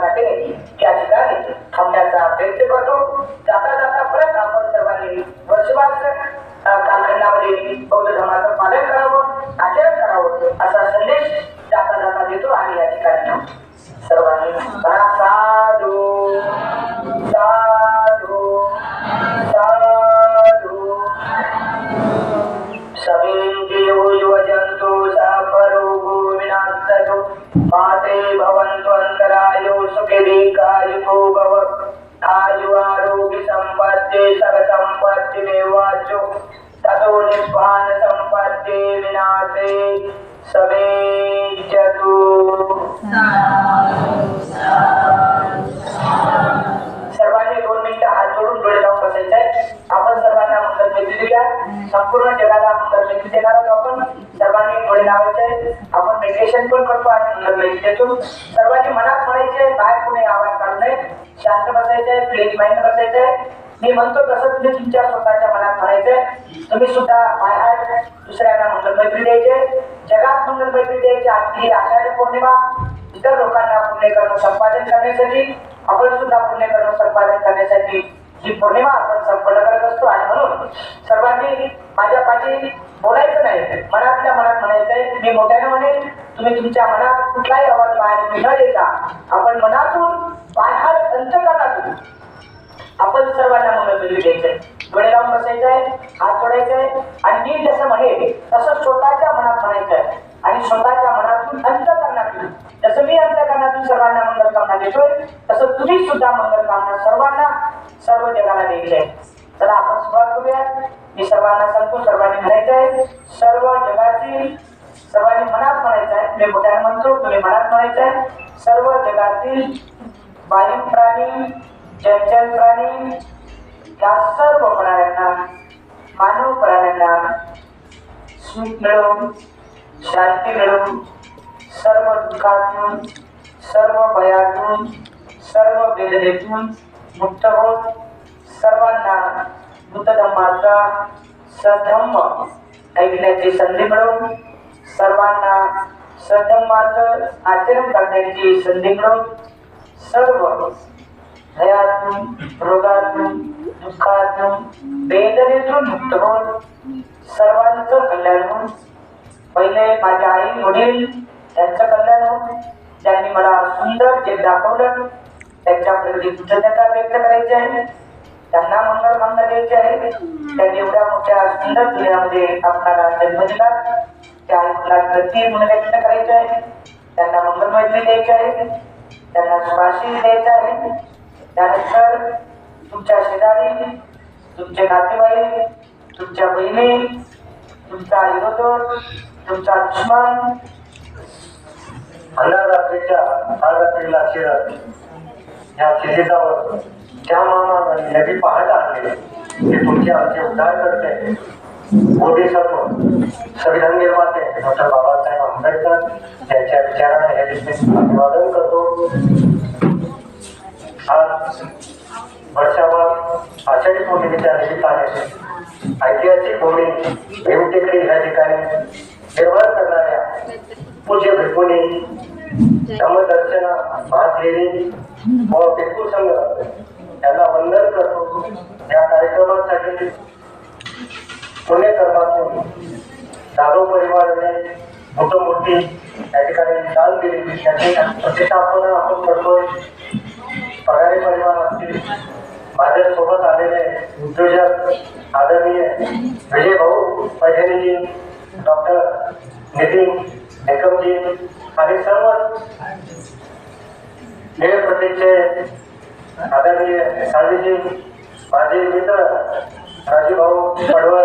आशीर्वाद वाटेल ठिकाणी थांबण्याचा प्रयत्न करतो. समेजतु सर्वांनी दोन मिनिटं हात जोडून डोळे लावून बसायचे आहे. आपण सर्वांना मंगल मैत्री देऊया. संपूर्ण जगाला मंगल मैत्री देणार आहोत आपण. सर्वांनी डोळे लावायचे. आपण मेडिटेशन पण करतो आणि मंगल मैत्री देतो. सर्वांनी मनात म्हणायचे बाहेर आवाज शांत बसायचे प्लेट माइंड बसायचंय. मी म्हणतो तसं मी तुमच्या स्वतःच्या मनात म्हणायचंय. तुम्ही सुद्धा बाहेर दुसऱ्यांना मंगल मैत्री द्यायचे. जगात मंगल मैत्री द्यायची आजची आषाढी पौर्णिमा. इतर लोकांना पुण्यकर्म संपादन करण्यासाठी आपण सुद्धा पुण्यकर्म संपादन करण्यासाठी ही पौर्णिमा आपण संपन्न करत असतो. आणि म्हणून सर्वांनी माझ्या पाठी बोलायचं नाही. मनातल्या मनात म्हणायचंय मी मोठ्याने म्हणेन तुम्ही तुमच्या मनात कुठलाही आवाज बाहेर न देता आपण मनातून बाहेर अंतकरणातून आपण सर्वांना मंगलबेली द्यायचंय. डोळे लावून बसायचंय हात जोडायचंय आणि मी जसं म्हणेल तसं स्वतःच्या मनात म्हणायचंय आणि स्वतःच्या मनातून अंतकरणातून जसं मी अंतकरणातून सर्वांना मंगल कामना देतोय तसं तुम्ही सुद्धा मंगल कामना सर्वांना सर्व जगाला द्यायची आहे चला आपण सुरुवात करूया. मी सर्वांना सांगतो सर्वांनी म्हणायचं आहे सर्व जगातील सर्वांनी मनात म्हणायचं आहे. मी मोठ्याने म्हणतो तुम्ही मनात म्हणायचं आहे. सर्व जगातील वायू प्राणी जलचर प्राणी या सर्व प्राण्यांना मानव प्राण्यांना सुख मिळवून शांती मिळवून सर्व दुःखातून सर्व भयातून सर्व वेदनेतून मुक्त होत. सर्वांना बुद्धधम्माचा सधम्म ऐकण्याची संधी मिळवून सर्वांना सधम्माचं आचरण करण्याची संधी मिळवून सर्व भयातून रोगातून दुःखातून वेदनेतून मुक्त होऊन सर्वांचं कल्याण होऊन पहिले माझ्या आई वडील त्यांचं कल्याण होऊन त्यांनी मला सुंदर जे दाखवलं त्यांच्याप्रती कृतज्ञता व्यक्त करायची आहे. त्यांना मंगल कामना द्यायचे आहे. त्यांनी एवढ्या मोठ्या सुंदर दुनियामध्ये आपणाला जन्म दिला त्या आईला प्रति करायचे आहे. त्यांना मंगल मैत्री द्यायची आहे. त्यांना सुभाषी द्यायचं आहे. त्यानंतर तुमच्या शेजारी तुमचे नातेवाईक तुमच्या बहिणी तुमचा विरोधक तुमचा दुश्मन. अंधार रात्रीच्या काळरात्रीला शिरत या क्षितिजावर त्या मामाने नदी पहाट आणले ते तुमचे आमचे उद्धार करते. बोधिसत्व संविधान निर्माते डॉक्टर बाबासाहेब आंबेडकर यांच्या विचारांना हे देखील अभिवादन करतो. आज वर्षावर आषाढी पौर्णिमेच्या निमित्ताने ऐतिहासिक भूमी भीमटेकडी या ठिकाणी निर्माण करणाऱ्या पूज्य भिकुनी समदर्शना महादेवी व भिक्खू संघ यांना वंदन करतो. या कार्यक्रमासाठी पुण्यकर्मातून दादो परिवाराने मोठमोठी या ठिकाणी दान दिली. त्याची प्रतिष्ठापना आपण करतोय. पगारे परिवार असतील. माझ्यासोबत आलेले उद्योजक आदरणीय विजय भाऊ पैठणीजी डॉक्टर नितीन एकमजी आणि सर्व निळ प्रतीचे आदरणीय साळवीजी माझे मित्र राजूभाऊ पडवळ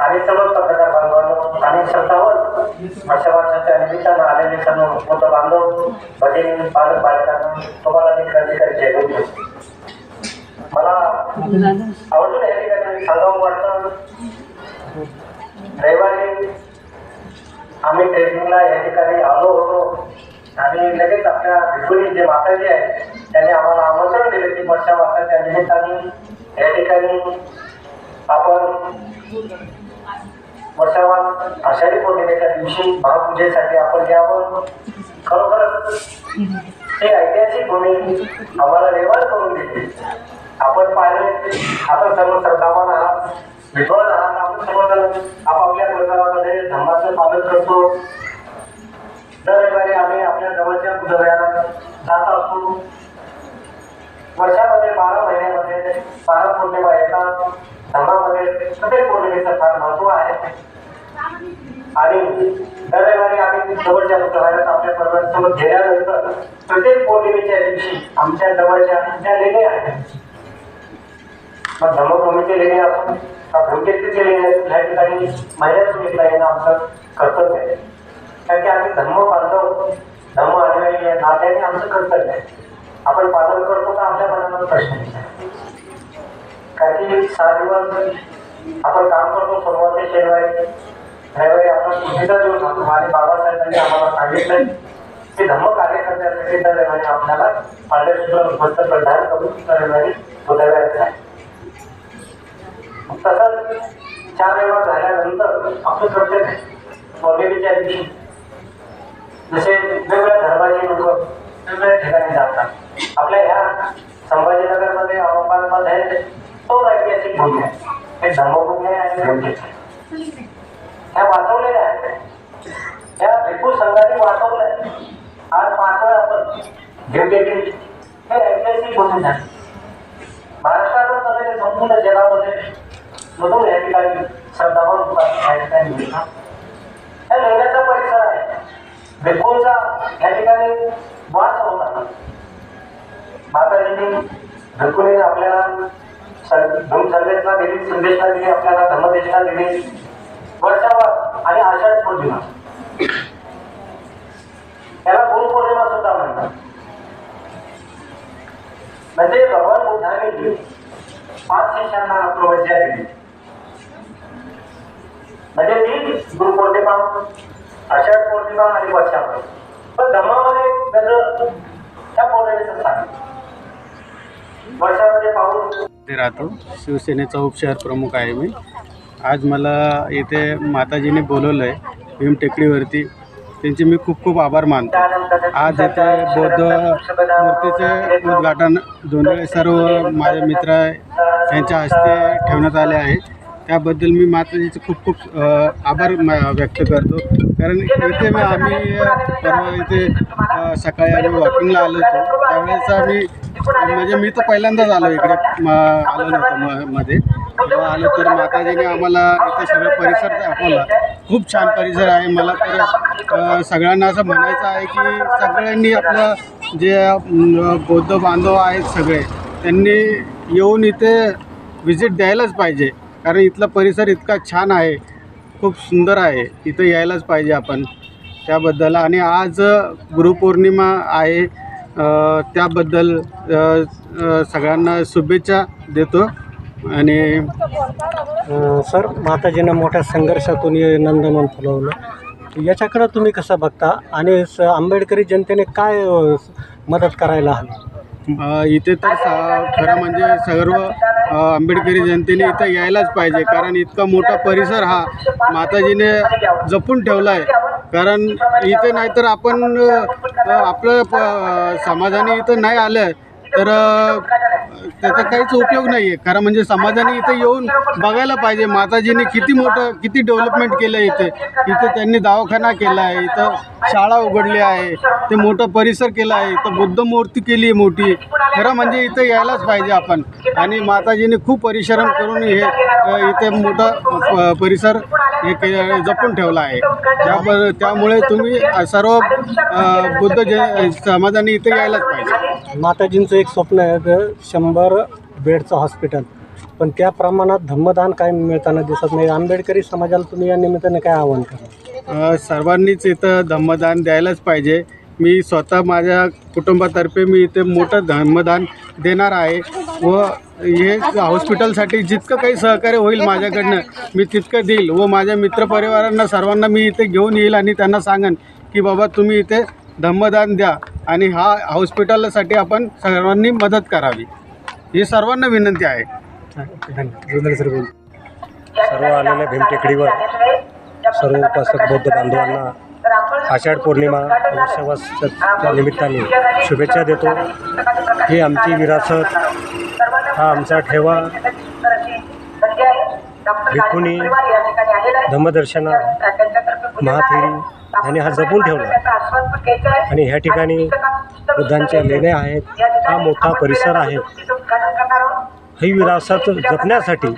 आणि सर्व पत्रकार बांधवांनो आणि सत्तावन्न अशा वर्षाच्या निमित्तानं आलेले सर्व मोठ बांधव भगिनी पालक पालकांना तुम्हाला देखील अधिकारी जय मला आवडून या ठिकाणी सांगावं वाटतं. रविवारी आम्ही ट्रेनिंगला या ठिकाणी आलो होतो आणि लगेच आपल्या भिकुरी जे माताजी आहेत. त्यांनी आम्हाला आमंत्रण दिले की वर्षा वासाच्या निमित्ताने या ठिकाणी आपण वर्षावास आषाढी पौर्णिमेच्या दिवशी महापूजेसाठी आपण यावं. खरोखरच हे ऐतिहासिक भूमी आम्हाला निर्माण करून दिली आपण पाहिले आपण सर्व श्रद्धावान आहात विद्वान आहात आपण सर्वजण आपापल्या प्रकारामध्ये धर्माचं पालन करतो. दर रविवारी आम्ही आपल्या जवळच्या बुधवाराला जात असतो. वर्षामध्ये बारा महिन्यामध्ये बारा पौर्णिमा येतात. धर्मामध्ये प्रत्येक पौर्णिमेचं फार महत्त्व आहे. आणि दर रविवारी आम्ही जवळच्या बुधवारात आपल्या परिवारासोबत गेल्यानंतर प्रत्येक पौर्णिमेच्या दिवशी आमच्या जवळच्या ज्या लेणी आहेत. मग धर्मभूमीचे लेणी असो का लेणी लेणे या ठिकाणी महिन्यातून एकदा येणं आमचं कर्तव्य आहे. कारण की आम्ही धर्म बांधव धर्म अनुयायी या नात्याने आमचं कर्तव्य आहे. आपण पालन करतो का आपल्या मनाला प्रश्न कारण की सहा दिवस आपण काम करतो सोमवार ते शनिवारी रविवारी आपण सुट्टीचा दिवस होतो आणि बाबासाहेबांनी आम्हाला सांगितलं की धम्म कार्य करण्यासाठी त्या रविवारी आपल्याला पांढऱ्या वस्त्र प्रदान करून त्या रविवारी बुधवारी आहे तसंच चार रविवार झाल्यानंतर आपलं कर्तव्य आहे. पौर्णिमेच्या दिवशी. जसे वेगवेगळ्या धर्माचे लोक वेगवेगळ्या ठिकाणी जातात. आपल्या ह्या संभाजीनगरमध्ये औरंगाबादमध्ये तो ऐतिहासिक भूमी आहे. हे धर्मभूमी आणि ह्या वाचवलेल्या आहेत ह्या भिक्खू संघाने वाचवल्या. आहेत. आज पाहतोय आपण. घेवटेकडी हे ऐतिहासिक भूमी आहे. महाराष्ट्रातच नव्हे संपूर्ण जगामध्ये मधून या ठिकाणी श्रद्धावान लोकांची या. हा लेण्याचा परिसर आहे. भिक्खूंचा या ठिकाणी वास होता आपल्याला सं- संदेशला दिली संदेशला दिली आपल्याला धर्मदेशला दिली वर्षावर आणि आषाढ पौर्णिमा. त्याला गुरुपौर्णिमा सुद्धा म्हणतात. म्हणजे भगवान बुद्धाने पाच शिष्यांना प्रवज्या दिली. म्हणजे ती गुरुपौर्णिमा आषाढ पौर्णिमा आणि वर्षावर. पण धर्मामध्ये त्याचं त्या पौर्णिमेचं सांगितलं ते राहतो. शिवसेनेचा उपशहर प्रमुख आहे मी. आज मला इथे माताजीने बोलवलं आहे भीम टेकडीवरती. त्यांचे मी खूप खूप आभार मानतो. आज इथे बौद्ध मूर्तीचे उद्घाटन दोन्ही सर्व माझे मित्र यांच्या हस्ते ठेवण्यात आले आहे. त्याबद्दल मी माताजीचे खूप खूप आभार म- व्यक्त करतो. कारण इथे मी आम्ही परवा इथे सकाळी आम्ही वॉकिंगला आलो होतो त्यावेळेस आम्ही म्हणजे मी तर पहिल्यांदाच आलो इकडे म- आलो नव्हतो म मध्ये तेव्हा आलो तर माताजीने आम्हाला इथे सगळं परिसर दाखवला खूप छान परिसर आहे मला तर सगळ्यांना असं म्हणायचं आहे की सगळ्यांनी आपलं जे बौद्ध बांधव आहेत सगळे त्यांनी येऊन इथे व्हिजिट द्यायलाच पाहिजे कारण इथला परिसर इतका छान आहे खूप सुंदर आहे. इथं यायलाच पाहिजे आपण. त्याबद्दल आणि आज गुरुपौर्णिमा आहे. त्याबद्दल सगळ्यांना शुभेच्छा देतो. आणि सर माताजीनं मोठ्या संघर्षातून हे नंदनवन फुलवलं. याच्याकडं तुम्ही कसं बघता? आणि स आंबेडकरी जनतेने काय मदत करायला हवी? इथे तर सा खरं म्हणजे सर्व आंबेडकरी जनतेने इथं यायलाच पाहिजे. कारण इतका मोठा परिसर हा माताजीने जपून ठेवला आहे कारण इथे नाहीतर आपण आपलं प समाजाने इथं नाही आलं तर त्याचा काहीच उपयोग नाही आहे खरं म्हणजे समाजाने इथे येऊन बघायला पाहिजे माताजीने किती मोठं किती डेव्हलपमेंट केलं इथे. इथे त्यांनी दवाखाना केला आहे इथं शाळा उघडली आहे ते मोठं परिसर केलं आहे इथं बुद्ध मूर्ती केली आहे मोठी. खरं म्हणजे इथं यायलाच पाहिजे आपण. आणि माताजीने खूप परिश्रम करून हे इथे मोठं प- परिसर हे के जपून ठेवला आहे. त्या त्यामुळे तुम्ही सर्व बुद्ध जे समाजाने इथे यायलाच पाहिजे. माताजींचं एक स्वप्न आहे तर शंभर बेडचं हॉस्पिटल. पण त्या प्रमाणात धम्मदान काय मिळताना दिसत नाही. आंबेडकरी समाजाला तुम्ही या निमित्ताने काय आव्हान करा? सर्वांनीच इथं धम्मदान द्यायलाच पाहिजे. मी स्वतः माझ्या कुटुंबातर्फे मी इथे मोठं धम्मदान देणार आहे व हे हॉस्पिटलसाठी जितकं काही सहकार्य होईल माझ्याकडनं मी तितकं देईल व माझ्या मित्रपरिवारांना सर्वांना मी इथे घेऊन येईल आणि त्यांना सांगेन की बाबा तुम्ही इथे धम्मदान द्या आणि हा हॉस्पिटलसाठी आपण सर्वांनी मदत करावी. ही सर्वांना विनंती आहे. सर बोल सर्व आलेल्या भीमटेकडीवर सर्व उपासक बौद्ध बांधवांना आषाढ पौर्णिमा वर्षवासच्या निमित्ताने शुभेच्छा देतो. ही आमची विरासत हा आमचा ठेवा. भिक्खुनी, धम्मदर्शना महाथेरी यांनी हा जपून ठेवला आणि ह्या ठिकाणी बुद्धांच्या लेण्या आहेत. हा मोठा परिसर आहे. ही विरासत जपण्यासाठी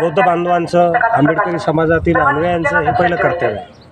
बौद्ध बांधवांचं आंबेडकरी समाजातील अन्वयांचं हे पहिलं कर्तव्य आहे.